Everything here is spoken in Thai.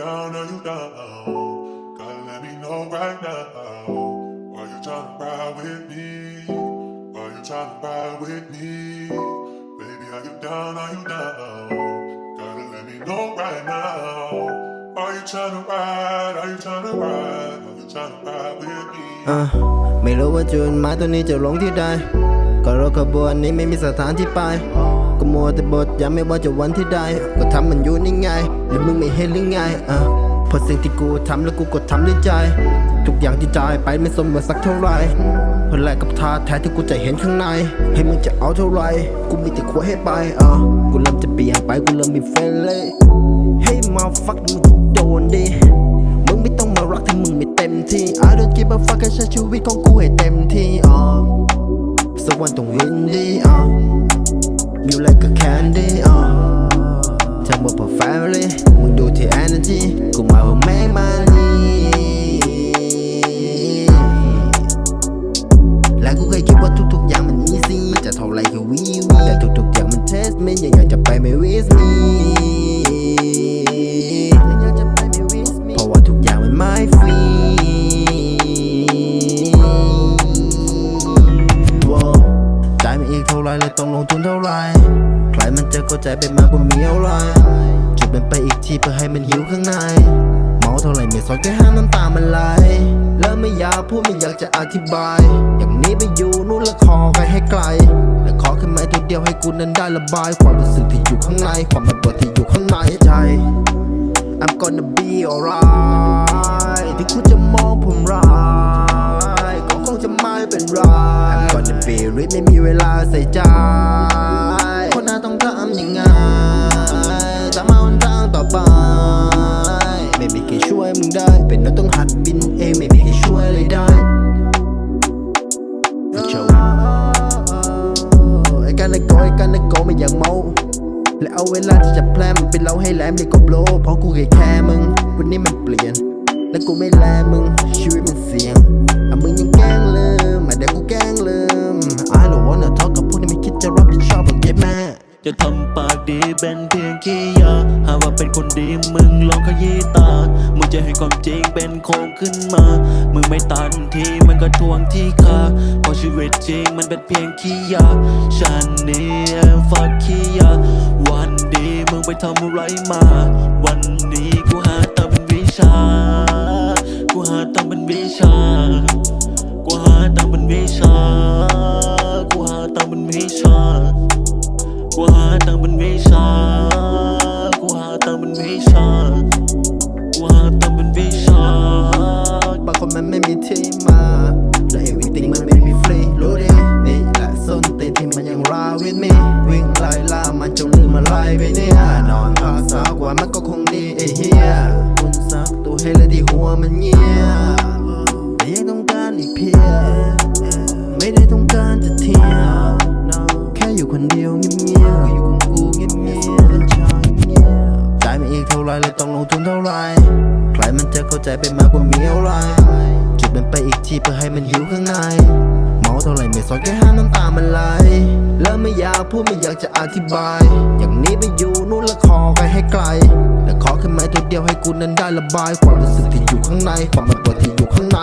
down? Are you down? Gotta let me know right now. Why you tryna ride with me? Why you tryna ride with me? Baby, are you down? Are you down? Gotta let me know right now. Are you tryna ride? Are you tryna ride? Are you tryna ride with me? อะไม่รู้ว่าจุดหมาตัวนี้จะลงที่ใดก็รถขบวนนี้ไม่มีสถานที่ไป ก็มัวแต่บทยังไม่ว่าจะวันที่ใดก็ทำมันอยู่นี่ไงหรือมึงไม่เห็นหรือไงอะเพราะสิ่งที่กูทำแล้วกูก็ทำด้วยใจ ทุกอย่างที่จ่ายไปไม่สมว่าสักเท่าไหรเพื่อแลกกับท่าแท้ที่กูจะเห็นข้างใน ให้มึงจะเอาเท่าไหรกูมีแต่ขวให้ไปอะกูเริ่มจะเปลี่ยนไปกูเริ่มมีเฟลเลยเฮ้ยมาฟักมึงโดนดิมึงไม่ต้องมารักถ้ามึงไม่เต็มที่ I don't give a fuck แค่ใช้ชีวิตของกูให้เต็มที่อะสักวันต้องวินดีอะ You like a candy oh ทั้งหมดเพื่อ family มึงดูที่ energy กูมาเพื่อ make money และกูเคยคิดว่าทุกๆอย่างมัน easy มันจะเท่าไรก็วิวแต่ทุกๆอย่างมัน test me ยัง ใครมันจะเข้าใจไปมากกว่ามีอะไรจุดมันไปอีกทีเพื่อให้มันหิวข้างใน เมาเท่าไรไม่สนแค่ห้ามน้ำตามันไหลแล้วไม่อยากพูดไม่อยากจะอธิบาย อย่างนี้ไปอยู่นู่นและขอใครให้ไกล และขอแค่ไม้ตัวเดียวให้กูนั้นได้ระบาย ความรู้สึกที่อยู่ข้างใน ความมันปวดที่อยู่ข้างในใจ I'm gonna be alright ที่คุณจะมองผมร้ายก็คงจะไม่เป็นไร I'm gonna be rich ไม่มีเวลาใส่ใจ็ต้องหัดบินเองไม่มีใครช่วยเลยได้ไอ้การละโกไอ้การละโกไม่อยากเมาและเอาเวลาที่จะแพลมเป็นเราให้แหลมเด็กก็โบลเพราะกูเคยแค่มึง วันนี้มันเปลี่ยน และกูไม่แลมึง ชีวิตมันเสี่ยงอะมึงยังแกล้งลืมอะเดี๋ยวกูแกล้งลืม I don't wanna talk กับพวกที่ไม่คิดจะรับผิดชอบกับเก็บแม่จะทำป ดีเป็นเพียงขี้ยาหากว่าเป็นคนดีมึงลองขยี้ตา มึงจะเห็นความจริงเป็นโครงขึ้นมา มึงไม่ตันทีมันก็ทวงที่คาเพราะชีวิตจริงมันเป็นเพียงขี้ยาฉันนี่ฟักขี้ยาวันดีมึงไปทำอะไรมา วันนี้กูหาตังเป็นวิชา กูหาตังเป็นวิชา กูหาตังเป็นวิชา กูหาตังเป็นวิชา กูหาตังค์เป็นวิชากูหาตังค์เป็นวิชากูหาตังมันไม่ช้าบางคนมันไม่มีที่มาและ everything มันไม่มีฟรีรู้ดินี่แหละส้นตีนที่มันยังราวิ่งมีวิ่งไล่ล่ามันจะลืมอะไรไปเนี่ยนอนพักสักว่ามันก็ ใครมันจะเข้าใจไปมากกว่ามีอะไรจุดมันไปอีกทีเพื่อให้มันหิวข้างในเมาเท่าไรไม่สอนแค่ห้ามน้ำตามันไหลแล้วไม่อยากพูดไม่อยากจะอธิบาย อย่างนี้ไปอยู่นู่นและขอใครให้ไกล และขอแค่ไม้ตัวเดียวให้กูนั้นได้ระบาย ความรู้สึกที่อยู่ข้างในความมันปวดที่อยู่ข้างใน